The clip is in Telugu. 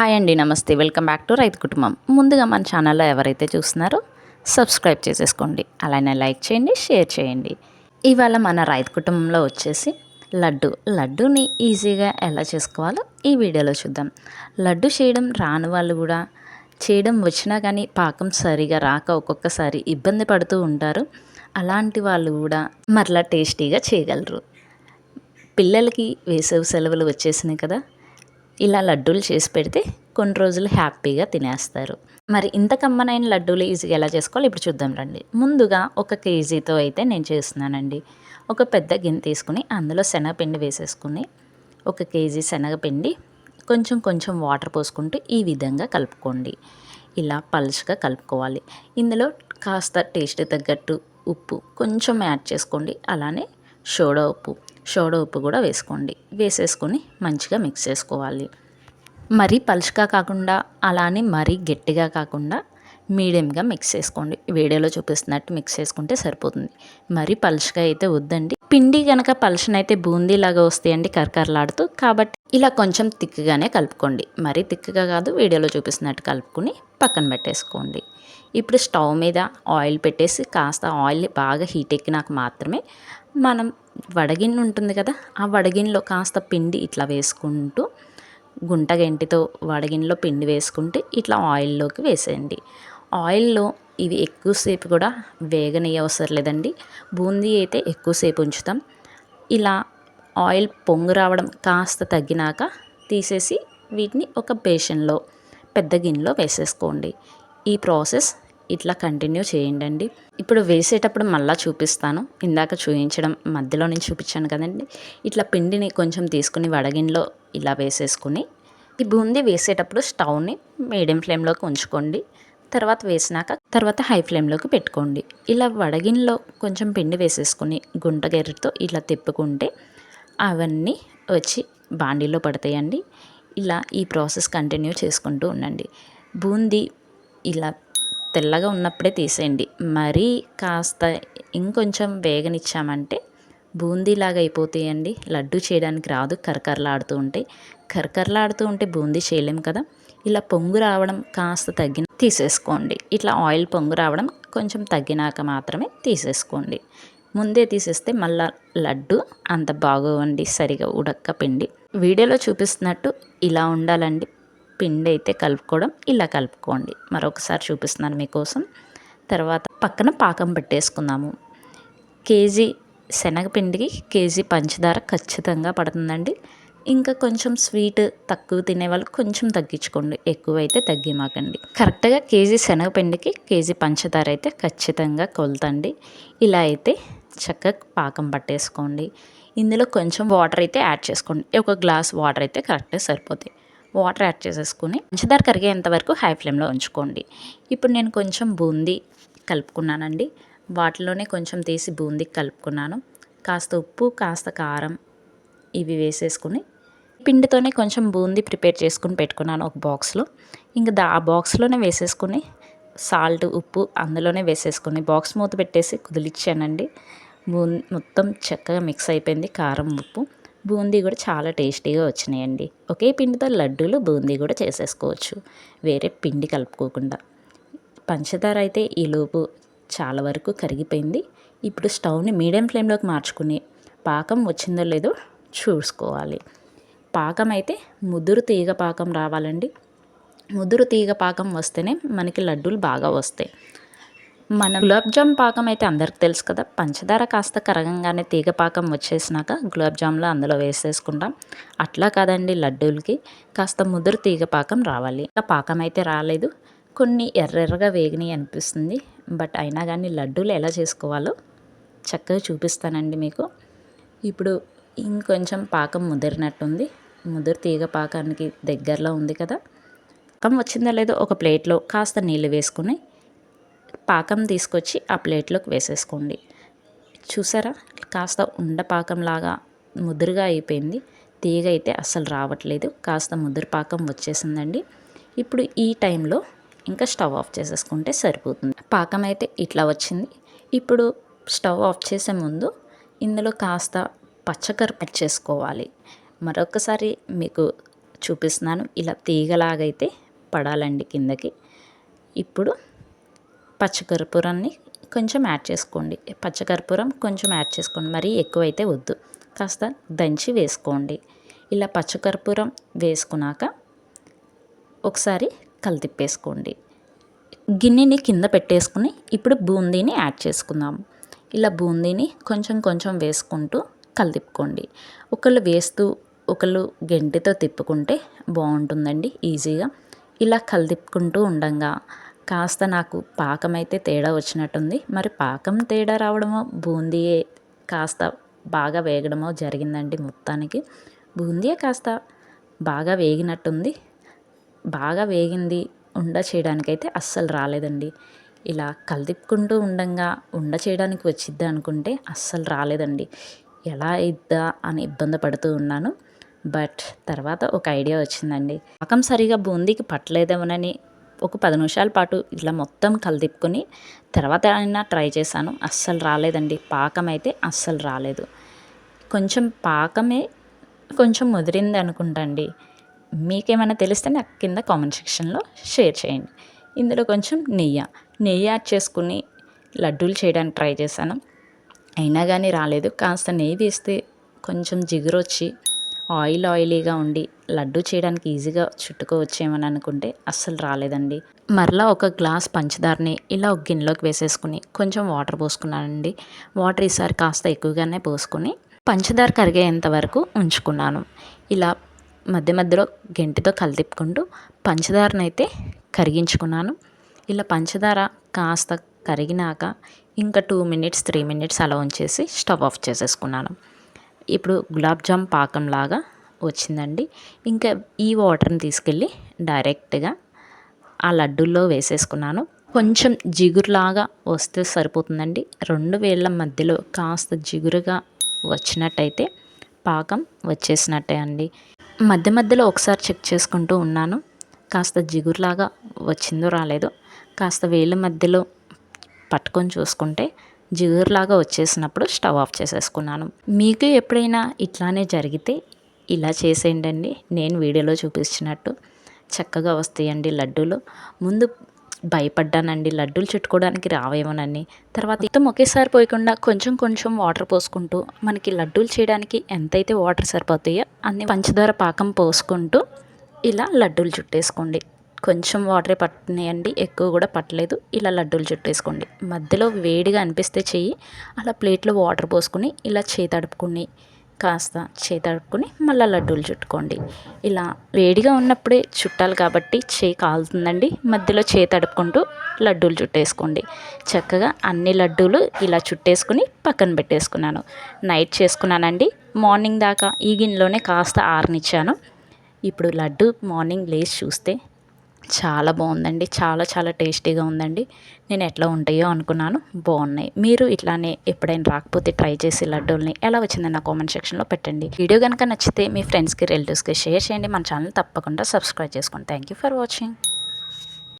హాయ్ అండి నమస్తే. వెల్కమ్ బ్యాక్ టు రైతు కుటుంబం. ముందుగా మన ఛానల్లో ఎవరైతే చూస్తున్నారో సబ్స్క్రైబ్ చేసేసుకోండి. అలానే లైక్ చేయండి షేర్ చేయండి. ఇవాళ మన రైతు కుటుంబంలో వచ్చేసి లడ్డు. లడ్డూని ఈజీగా ఎలా చేసుకోవాలో ఈ వీడియోలో చూద్దాం. లడ్డు చేయడం రాని వాళ్ళు కూడా చేయడం వచ్చినా కానీ పాకం సరిగా రాక ఒక్కొక్కసారి ఇబ్బంది పడుతూ ఉంటారు. అలాంటి వాళ్ళు కూడా మరలా టేస్టీగా చేయగలరు. పిల్లలకి వేసవి సెలవులు వచ్చేసినాయి కదా ఇలా లడ్డూలు చేసి పెడితే కొన్ని రోజులు హ్యాపీగా తినేస్తారు. మరి ఇంత కమ్మనైన లడ్డూలు ఈజీగా ఎలా చేసుకోవాలి? ఇప్పుడు చూద్దాం రండి. ముందుగా ఒక కేజీతో అయితే నేను చేస్తున్నానండి. ఒక పెద్ద గిన్నె తీసుకుని అందులో శనగపిండి వేసేసుకుని ఒక కేజీ శనగపిండి కొంచెం కొంచెం వాటర్ పోసుకుంటూ ఈ విధంగా కలుపుకోండి. ఇలా పలుచగా కలుపుకోవాలి. ఇందులో కాస్త టేస్ట్ తగ్గట్టు ఉప్పు కొంచెం యాడ్ చేసుకోండి. అలానే సోడా ఉప్పు. సోడా ఉప్పు కూడా వేసుకోండి. వేసేసుకొని మంచిగా మిక్స్ చేసుకోవాలి. మరీ పలుచగా కాకుండా అలానే మరీ గట్టిగా కాకుండా మీడియంగా మిక్స్ చేసుకోండి. వీడియోలో చూపిస్తున్నట్టు మిక్స్ చేసుకుంటే సరిపోతుంది. మరీ పలుచగా అయితే వద్దండి. పిండి కనుక పలుచనైతే బూందీలాగా వస్తాయండి కరకరలాడుతూ కాబట్టి ఇలా కొంచెం తిక్కుగానే కలుపుకోండి. మరీ తిక్కుగా కాదు వీడియోలో చూపిస్తున్నట్టు కలుపుకుని పక్కన పెట్టేసుకోండి. ఇప్పుడు స్టవ్ మీద ఆయిల్ పెట్టేసి కాస్త ఆయిల్ బాగా హీట్ ఎక్కినాక మాత్రమే మనం వడగిన్నె ఉంటుంది కదా ఆ వడగిన్నెలో కాస్త పిండి ఇట్లా వేసుకుంటూ గుంట గంటితో వడగిన్నెలో పిండి వేసుకుంటే ఇట్లా ఆయిల్లోకి వేసేయండి. ఆయిల్లో ఇవి ఎక్కువసేపు కూడా వేగనీయ అవసరం లేదండి. బూందీ అయితే ఎక్కువసేపు ఉంచుతాం. ఇలా ఆయిల్ పొంగు రావడం కాస్త తగ్గినాక తీసేసి వీటిని ఒక బేషన్లో పెద్ద గిన్నెలో వేసేసుకోండి. ఈ ప్రాసెస్ ఇట్లా కంటిన్యూ చేయండి ఇప్పుడు వేసేటప్పుడు మళ్ళీ చూపిస్తాను. ఇందాక చూపించడం మధ్యలో నుంచి చూపించాను కదండి. ఇట్లా పిండిని కొంచెం తీసుకుని వడగిన్లో ఇలా వేసేసుకుని ఈ బూందీ వేసేటప్పుడు స్టవ్ని మీడియం ఫ్లేమ్లోకి ఉంచుకోండి. తర్వాత వేసినాక తర్వాత హై ఫ్లేమ్లోకి పెట్టుకోండి. ఇలా వడగిన్లో కొంచెం పిండి వేసేసుకుని గుంటగెర్రతో ఇలా తిప్పుకుంటే అవన్నీ వచ్చి బాండీలో పడతాయండి. ఇలా ఈ ప్రాసెస్ కంటిన్యూ చేసుకుంటూ ఉండండి. బూందీ ఇలా తెల్లగా ఉన్నప్పుడే తీసేయండి. మరీ కాస్త ఇంకొంచెం వేగనిచ్చామంటే బూందీలాగా అయిపోతాయండి. లడ్డు చేయడానికి రాదు కరకరలాడుతూ ఉంటాయి కరకరలాడుతూ ఉంటే బూందీ చేయలేం కదా. ఇలా పొంగు రావడం కాస్త తగ్గిన తీసేసుకోండి. ఇట్లా ఆయిల్ పొంగు రావడం కొంచెం తగ్గినాక మాత్రమే తీసేసుకోండి. ముందే తీసేస్తే మళ్ళా లడ్డు అంత బాగోవండి సరిగా ఉడక్క పిండి వీడియోలో చూపిస్తున్నట్టు ఇలా ఉండాలండి. పిండి అయితే కలుపుకోవడం ఇలా కలుపుకోండి. మరొకసారి చూపిస్తున్నాను మీకోసం. తర్వాత పక్కన పాకం పెట్టేసుకుందాము. కేజీ శనగపిండికి కేజీ పంచదార ఖచ్చితంగా పడుతుందండి. ఇంకా కొంచెం స్వీట్ తక్కువ తినే వాళ్ళు కొంచెం తగ్గించుకోండి. ఎక్కువైతే తగ్గిమాకండి. కరెక్ట్గా కేజీ శనగపిండికి కేజీ పంచదార అయితే ఖచ్చితంగా కొలుతండి. ఇలా అయితే చక్కగా పాకం పట్టేసుకోండి. ఇందులో కొంచెం వాటర్ అయితే యాడ్ చేసుకోండి. ఒక గ్లాస్ వాటర్ అయితే కరెక్ట్గా సరిపోతాయి. వాటర్ యాడ్ చేసేసుకుని పంచదార కరిగేంత వరకు హై ఫ్లేమ్లో ఉంచుకోండి. ఇప్పుడు నేను కొంచెం బూందీ కలుపుకున్నానండి. వాటిలోనే కొంచెం తీసి బూందీ కలుపుకున్నాను. కాస్త ఉప్పు కాస్త కారం ఇవి వేసేసుకుని పిండితోనే కొంచెం బూందీ ప్రిపేర్ చేసుకుని పెట్టుకున్నాను ఒక బాక్స్లో. ఇంకా దా ఆ బాక్స్లోనే వేసేసుకుని సాల్ట్ ఉప్పు అందులోనే వేసేసుకుని బాక్స్ మూత పెట్టేసి కుదిలిచ్చానండి. బూ మొత్తం చక్కగా మిక్స్ అయిపోయింది కారం ఉప్పు. బూందీ కూడా చాలా టేస్టీగా వచ్చినాయండి. ఒకే పిండితో లడ్డూలు బూందీ కూడా చేసేసుకోవచ్చు. వేరే పిండి కలుపుకోకుండా. పంచదార అయితే ఈలోపు చాలా వరకు కరిగిపోయింది. ఇప్పుడు స్టవ్ని మీడియం ఫ్లేమ్లోకి మార్చుకుని పాకం వచ్చిందో లేదో చూసుకోవాలి. పాకం అయితే ముదురు తీగ పాకం రావాలండి. ముదురు తీగ పాకం వస్తేనే మనకి లడ్డూలు బాగా వస్తాయి. మన గులాబ్ జామ్ పాకం అయితే అందరికి తెలుసు కదా. పంచదార కాస్త కరగంగానే తీగ పాకం వచ్చేసినాక గులాబ్ జామ్లో అందులో వేసేసుకుంటాం. అట్లా కాదండి లడ్డూలకి. కాస్త ముదురు తీగ పాకం రావాలి. ఇంకా పాకం అయితే రాలేదు. కొన్ని ఎర్రెర్రగా వేగినాయి అనిపిస్తుంది. బట్ అయినా కానీ లడ్డూలు ఎలా చేసుకోవాలో చక్కగా చూపిస్తానండి మీకు. ఇప్పుడు ఇంకొంచెం పాకం ముదిరినట్టుంది. ముదురు తీగ పాకానికి దగ్గరలో ఉంది కదా. పాకం వచ్చిందో లేదో ఒక ప్లేట్లో కాస్త నీళ్ళు వేసుకుని పాకం తీసుకొచ్చి ఆ ప్లేట్లోకి వేసేసుకోండి. చూసారా? కాస్త ఉండపాకంలాగా ముదురుగా అయిపోయింది. తీగ అయితే అస్సలు రావట్లేదు. కాస్త ముదురు పాకం వచ్చేసిందండి. ఇప్పుడు ఈ టైంలో ఇంకా స్టవ్ ఆఫ్ చేసేసుకుంటే సరిపోతుంది. పాకం అయితే ఇట్లా వచ్చింది. ఇప్పుడు స్టవ్ ఆఫ్ చేసే ముందు ఇందులో కాస్త పచ్చకర చేసుకోవాలి. మరొకసారి మీకు చూపిస్తున్నాను. ఇలా తీగలాగైతే పడాలండి కిందకి. ఇప్పుడు పచ్చకర్పూరాన్ని కొంచెం యాడ్ చేసుకోండి. పచ్చకర్పూరం కొంచెం యాడ్ చేసుకోండి. మరీ ఎక్కువైతే వద్దు. కాస్త దంచి వేసుకోండి. ఇలా పచ్చకర్పూరం వేసుకున్నాక ఒకసారి కలితిప్పేసుకోండి. గిన్నెని కింద పెట్టేసుకుని ఇప్పుడు బూందీని యాడ్ చేసుకుందాం. ఇలా బూందీని కొంచెం కొంచెం వేసుకుంటూ కలితిప్పుకోండి. ఒకళ్ళు వేస్తూ ఒకళ్ళు గెంటితో తిప్పుకుంటే బాగుంటుందండి ఈజీగా. ఇలా కలితిప్పుకుంటూ ఉండంగా. కాస్త నాకు పాకం అయితే తేడా వచ్చినట్టుంది. మరి పాకం తేడా రావడమో బూందీయే కాస్త బాగా వేగడమో జరిగిందండి మొత్తానికి. బూందీయే కాస్త బాగా వేగినట్టుంది. బాగా వేగింది ఉండ చేయడానికైతే అస్సలు రాలేదండి. ఇలా కలిపుకుంటూ ఉండంగా ఉండ చేయడానికి వచ్చిద్దా అనుకుంటే అస్సలు రాలేదండి. ఎలా ఇద్దా అని ఇబ్బంది పడుతూ ఉన్నాను. బట్ తర్వాత ఒక ఐడియా వచ్చిందండి. పాకం సరిగా బూందీకి పట్టలేదేమోనని ఒక పది నిమిషాల పాటు ఇలా మొత్తం కలిదిప్పుకొని తర్వాత అయినా ట్రై చేశాను. అస్సలు రాలేదండి. పాకం అయితే అస్సలు రాలేదు. కొంచెం పాకమే కొంచెం ముదిరింది అనుకుంటండి మీకేమైనా తెలిస్తే నాకు కింద కామెంట్ సెక్షన్లో షేర్ చేయండి. ఇందులో కొంచెం నెయ్యి. నెయ్యి యాడ్ చేసుకుని లడ్డూలు చేయడానికి ట్రై చేశాను. అయినా కానీ రాలేదు. కాస్త నెయ్యి వేస్తే కొంచెం జిగురొచ్చి ఆయిల్ ఆయిలీగా ఉండి లడ్డు చేయడానికి ఈజీగా చుట్టుకోవచ్చేమని అనుకుంటే అస్సలు రాలేదండి. మరలా ఒక గ్లాస్ పంచదారని ఇలా ఒక గిన్నెలోకి వేసేసుకుని కొంచెం వాటర్ పోసుకున్నానండి. వాటర్ ఈసారి కాస్త ఎక్కువగానే పోసుకుని పంచదార కరిగేంత వరకు ఉంచుకున్నాను. ఇలా మధ్య మధ్యలో గెంటితో కలితిప్పుకుంటూ పంచదారనైతే కరిగించుకున్నాను. ఇలా పంచదార కాస్త కరిగినాక ఇంకా టూ మినిట్స్ త్రీ మినిట్స్ అలా ఉంచేసి స్టవ్ ఆఫ్ చేసేసుకున్నాను. ఇప్పుడు గులాబ్ జామ్ పాకంలాగా వచ్చిందండి. ఇంకా ఈ వాటర్ని తీసుకెళ్ళి డైరెక్ట్గా ఆ లడ్డూల్లో వేసేసుకున్నాను. కొంచెం జిగురులాగా వస్తే సరిపోతుందండి. రెండు వేళ్ళ మధ్యలో కాస్త జిగురుగా వచ్చినట్టయితే పాకం వచ్చేసినట్టే అండి. మధ్య మధ్యలో ఒకసారి చెక్ చేసుకుంటూ ఉన్నాను. కాస్త జిగురులాగా వచ్చిందో రాలేదో. కాస్త వేళ్ళ మధ్యలో పట్టుకొని చూసుకుంటే జిగురులాగా వచ్చేసినప్పుడు స్టవ్ ఆఫ్ చేసేసుకున్నాను. మీకు ఎప్పుడైనా ఇట్లానే జరిగితే ఇలా చేసేయండి నేను వీడియోలో చూపించినట్టు చక్కగా వస్తాయండి లడ్డూలు. ముందు భయపడ్డానండి. లడ్డూలు చుట్టుకోవడానికి రావేమోనని. తర్వాత మొత్తం ఒకేసారి పోయకుండా కొంచెం కొంచెం వాటర్ పోసుకుంటూ మనకి లడ్డూలు చేయడానికి ఎంతైతే వాటర్ సరిపోతాయో అన్ని పంచదార పాకం పోసుకుంటూ ఇలా లడ్డూలు చుట్టేసుకోండి. కొంచెం వాటరే పట్టినాయండి ఎక్కువ కూడా పట్టలేదు. ఇలా లడ్డూలు చుట్టేసుకోండి. మధ్యలో వేడిగా అనిపిస్తే చెయ్యి అలా ప్లేట్లో వాటర్ పోసుకుని ఇలా చేతడుపుకుని కాస్త చేతడుపుకుని మళ్ళీ లడ్డూలు చుట్టుకోండి. ఇలా వేడిగా ఉన్నప్పుడే చుట్టాలి కాబట్టి చేయి కాలుతుందండి. మధ్యలో చేతడుపుకుంటూ లడ్డూలు చుట్టేసుకోండి. చక్కగా అన్ని లడ్డూలు ఇలా చుట్టేసుకుని పక్కన పెట్టేసుకున్నాను. నైట్ చేసుకున్నానండి. మార్నింగ్ దాకా ఈ గిన్నెలోనే కాస్త ఆరనిచ్చాను. ఇప్పుడు లడ్డు మార్నింగ్ లేచి చూస్తే చాలా బాగుందండి. చాలా చాలా టేస్టీగా ఉందండి. నేను ఎట్లా ఉంటాయో అనుకున్నాను. బాగున్నాయి. మీరు ఇట్లానే ఎప్పుడైనా రాకపోతే ట్రై చేసి లడ్డూల్ని ఎలా వచ్చింది నా కామెంట్ సెక్షన్లో పెట్టండి. వీడియో కనుక నచ్చితే మీ ఫ్రెండ్స్కి రిలేటివ్స్కి షేర్ చేయండి. మన ఛానల్ తప్పకుండా సబ్స్క్రైబ్ చేసుకోండి థ్యాంక్ యూ ఫర్ వాచింగ్.